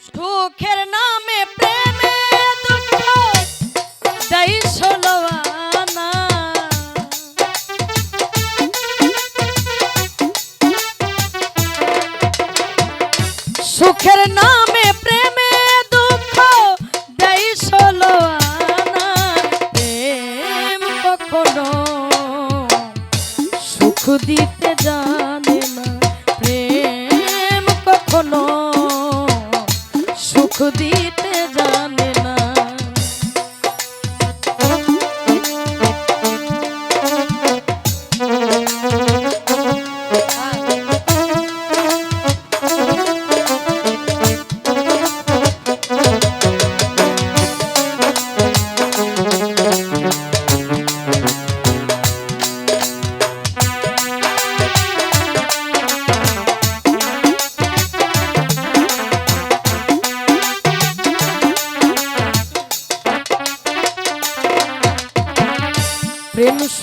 সুখের নামে প্রেমে দুঃখ দেই সুখের নামে প্রেমে দুঃখ দেই ষোলোয়ানা প্রেম কখনো সুখ দিতে জানে না। প্রেম কখনো সুখ দিতে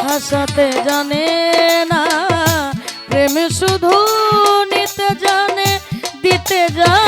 হাসাতে জানে না প্রেম শুধু নিতে জানে দিতে জানে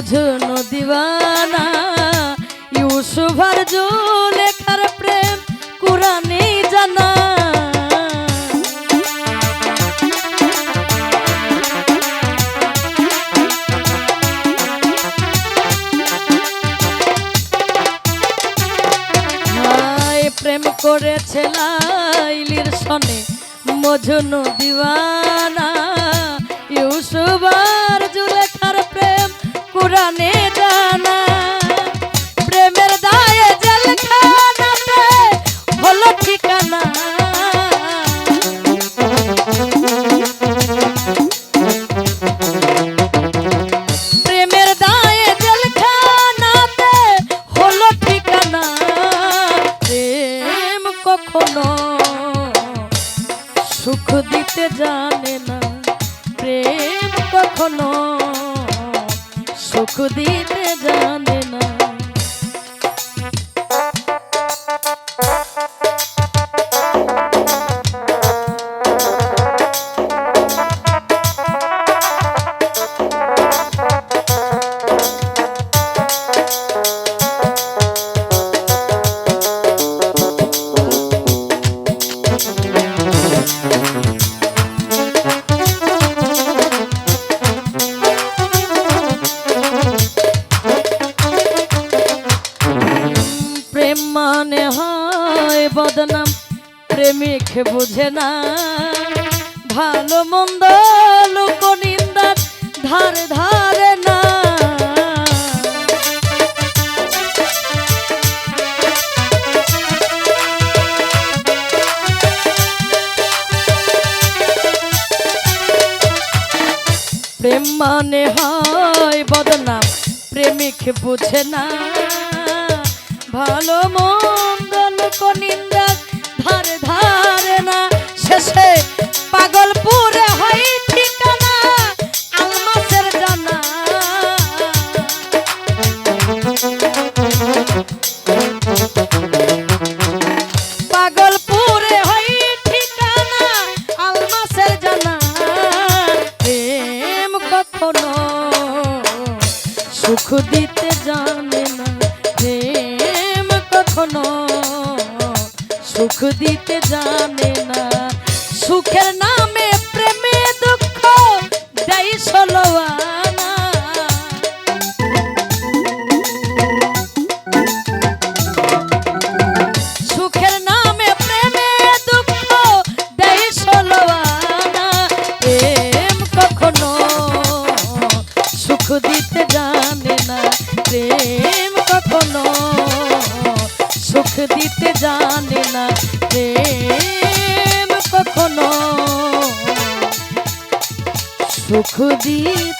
মজনু দিওয়ানা ইউসুফার জুলেখার প্রেম কুরানি জানা। প্রেম করেছে লাইলির সনে মজনু দিওয়ানা প্রেম কুরানে জানা। প্রেমের দায়ে জেলখানাতে ঠিকানা। সুখ দিতে জানে মানে হয় বদনাম, প্রেমিক বুঝে না। ভালো মন্দ লোক নিন্দার ধার ধারে না। প্রেম মানে হয় বদনাম, প্রেমিক বুঝে না। ভালো মন্দ লোক নিন্দা ধারে ধারে দিতে জানে না। সুখের নামে সুখ দিতে